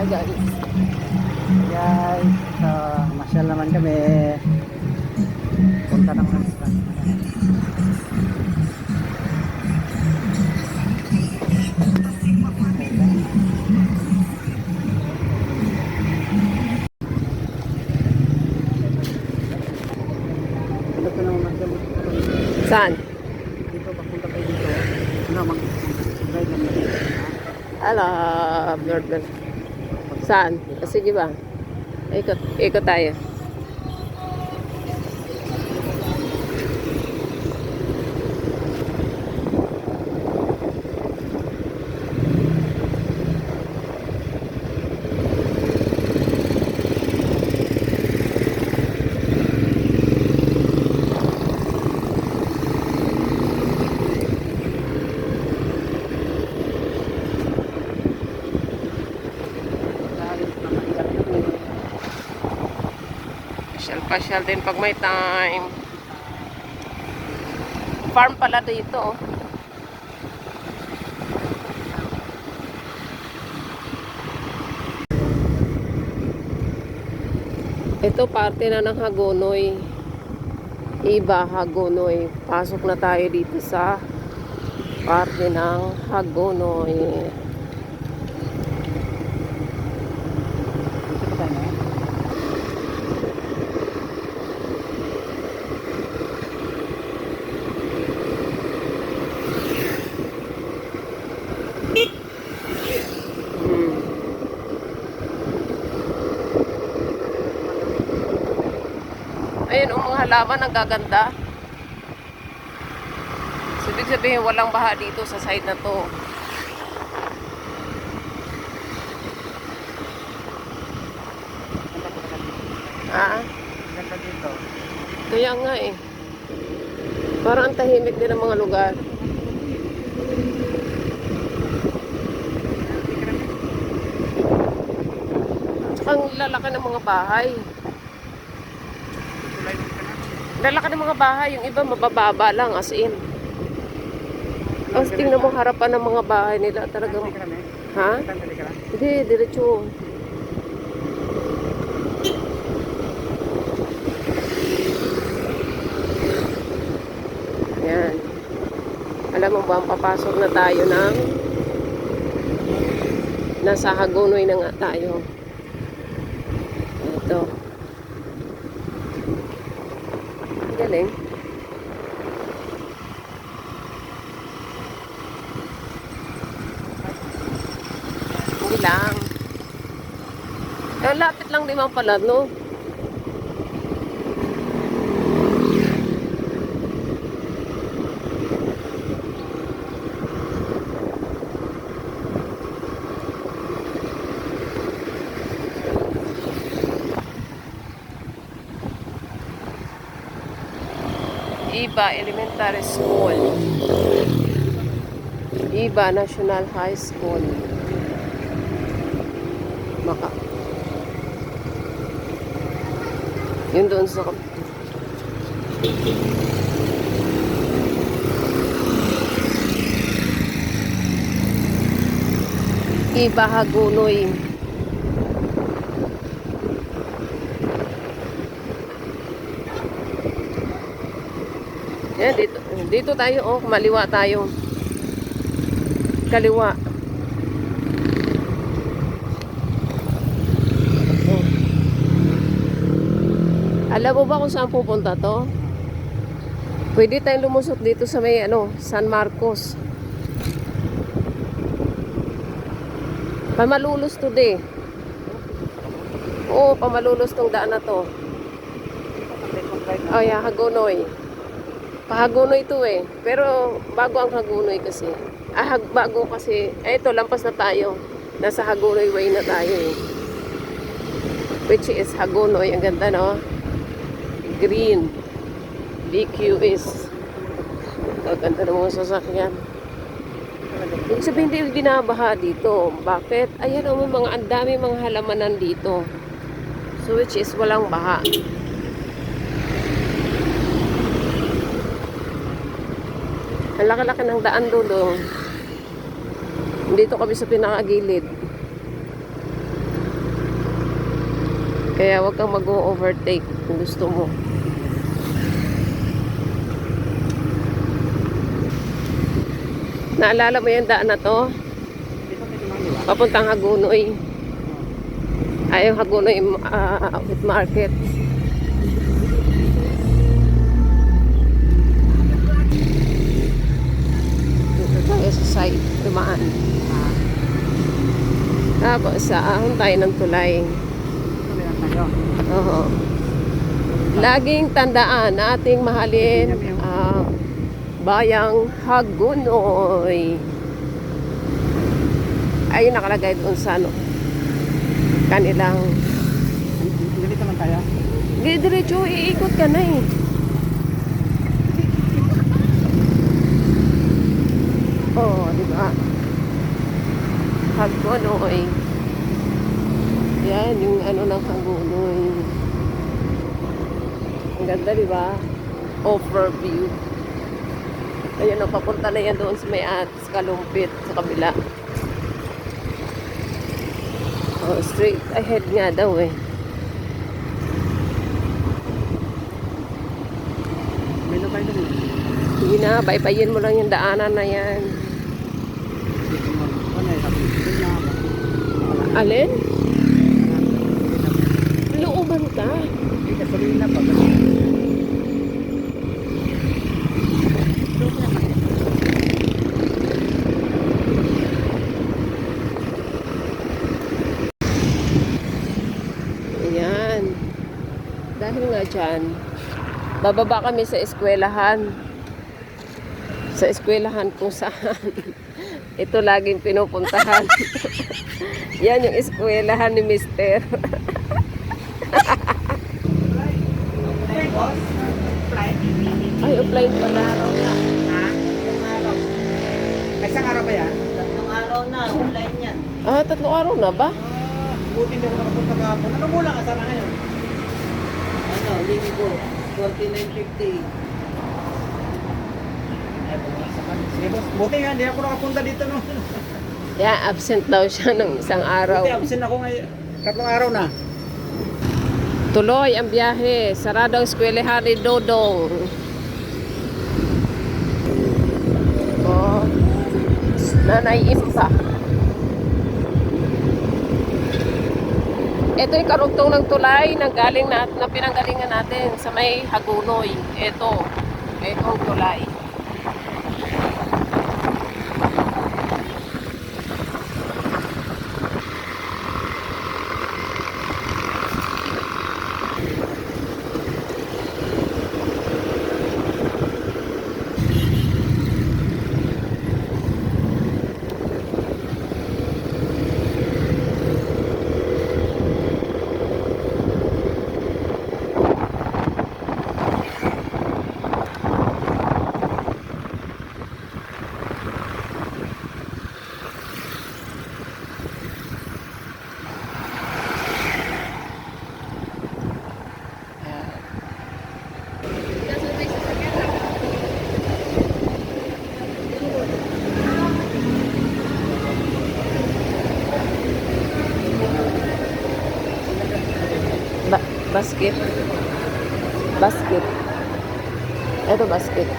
Hi guys. Guys, so masyal naman kami. Punta naman sa naman masyal? Saan? Dito, papunta kayo dito. Ano, mag-ride naman. Ala, blur blur. Saan? Sige ba? Ikot, ikot tayo. Pasyal-pasyal din pag may time. Farm pala dito. oh. Ito parte na ng Hagonoy. Iba Hagonoy. Pasok na tayo dito sa parte ng Hagonoy. Dito pa tayo na. Hmm. Ayun, ang mga halaman ang gaganda. So, ibig sabihin, walang baha dito sa side na to. Ah, Ganda dito. kaya nga eh. Parang ang tahimik din ang mga lugar. Ang lalaki ng mga bahay. Lalaki ng mga bahay, yung iba mabababa lang as in. Tapos tingnan mo harapan ng mga bahay nila talagang, ha? Hindi, diretso. Yan. Alam mo ba, papasok na tayo ng nasa Hagonoy na nga tayo. Ito. Ang Galing. Hindi lang. Eh, lapit lang naman pala, no? Iba Elementary School. Iba National High School. Maka. Yun doon sa Iba Hagunoy. Yan, dito, dito tayo, oh, maliwa tayo. Kaliwa. Oh. Alam mo ba kung saan pupunta to? Pwede tayong lumusot dito sa may ano, San Marcos. Pamalulus to de. Oo, pamalulus tong daan na to. Oh, yeah, Hagonoy. Pahagonoy to eh. Pero bago ang Hagonoy kasi. Ah, bago kasi. Eh, ito, lampas na tayo. Nasa Hagonoy way na tayo eh. Which is Hagonoy. Ang ganda, no? Green. BQS. Ang ganda ng mga sasakyan. Ibig sabihin, hindi binabaha dito. Bakit? Ayan, oh, may mga ang dami mga halamanan dito. So, which is walang baha. Ang laki-laki ng daan dulo. Dito kami sa pinakagilid. Kaya wag kang mag-overtake kung gusto mo. Naalala mo yung daan na to? Papuntang Hagunoy. Ay, yung Hagunoy uh, Wheat Market. Tapos, saan tayo ng tulay. Oo. Laging tandaan na ating mahalin ang bayang Hagunoy. Ayun nakalagay doon sa ano, kanilang Dito lang tayo. Di diretso, iikot ka na eh. Oo, oh, di ba? Hagunoy. Yan, yung ano ng Hagunoy. Ang ganda, di ba? Overview. Ayun, oh, papunta na yan doon sa may at sa kalumpit, sa kabila. Oh, straight ahead nga daw eh. Hindi na, baybayin mo lang yung daanan na yan. Dito mo. Ano eh, sabi. Dito na ako. Alin? Looban ka. Hindi, gasolina pa. Ayan. Dahil nga dyan, bababa kami sa eskwelahan. Sa eskwelahan kung saan ito laging pinupuntahan. Yan yung eskwelahan ni Mister. Ay, offline pala. Ha? Isang araw ba yan? Tatlong araw na, online yan. Ah, tatlong araw na ba? Ah, buti hindi ako nakapunta kahapon. Ano mula ka sana ngayon? Ano, linggo, 49.50. Ay, bumasa ka. Sige boss, buti nga, hindi ako nakapunta dito no. Yeah, absent daw siya ng isang araw. Buti absent ako ngayon. Tatlong araw na. Tuloy ang biyahe. Sarado ang eskwelahan ni Dodong. Nanay Impa. Ito yung karugtong ng tulay na galing na, na pinanggalingan natin sa may Hagunoy. Ito. Ito ang tulay. Ba- basket. Basket. Ito basket.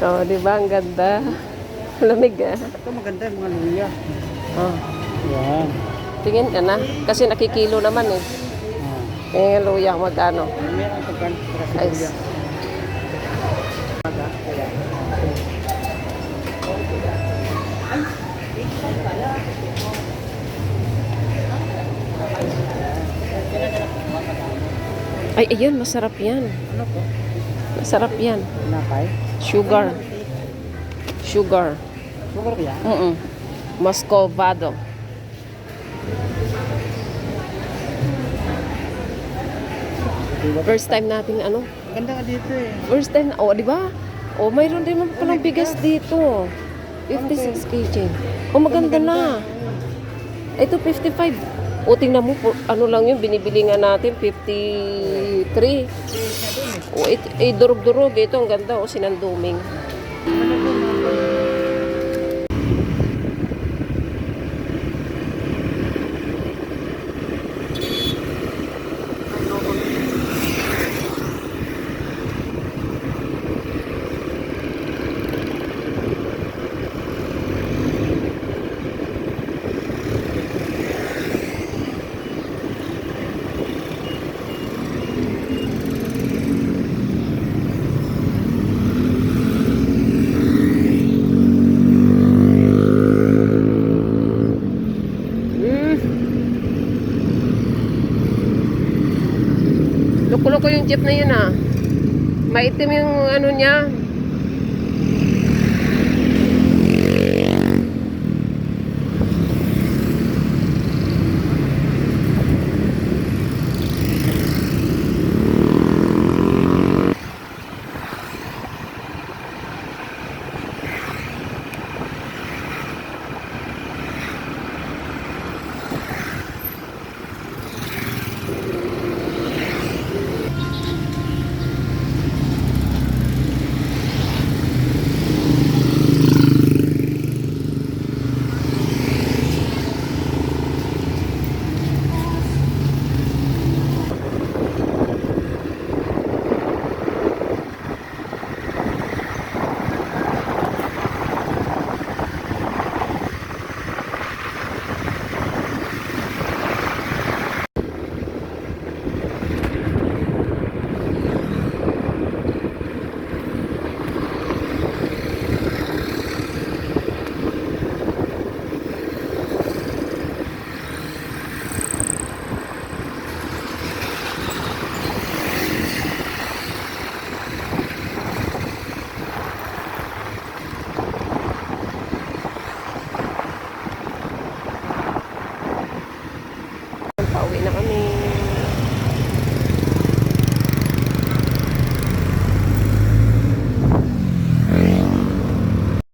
So, di ba ang ganda? Lamig ah. Ito maganda yung mga luya. Oh. Yan. Tingin ka na. Kasi nakikilo naman eh. Yung luya magkano. Meron kan para sa Ay, ayun, masarap yan. Ano po? Masarap yan. Napay? Sugar. Sugar. Sugar ba yan? Mm Moscovado. First time natin ano? Ganda nga dito eh. First time, oh, di ba? Oh, mayroon din naman palang bigas dito. 56 kg. Oh, maganda na. Ito 55. O tingnan mo, po, ano lang yun, binibili nga natin, 53. O, it, eh, durog-durog. Ito, ang ganda, o, sinanduming. Hmm. Loko-loko yung jeep na yun ah. Maitim yung ano niya,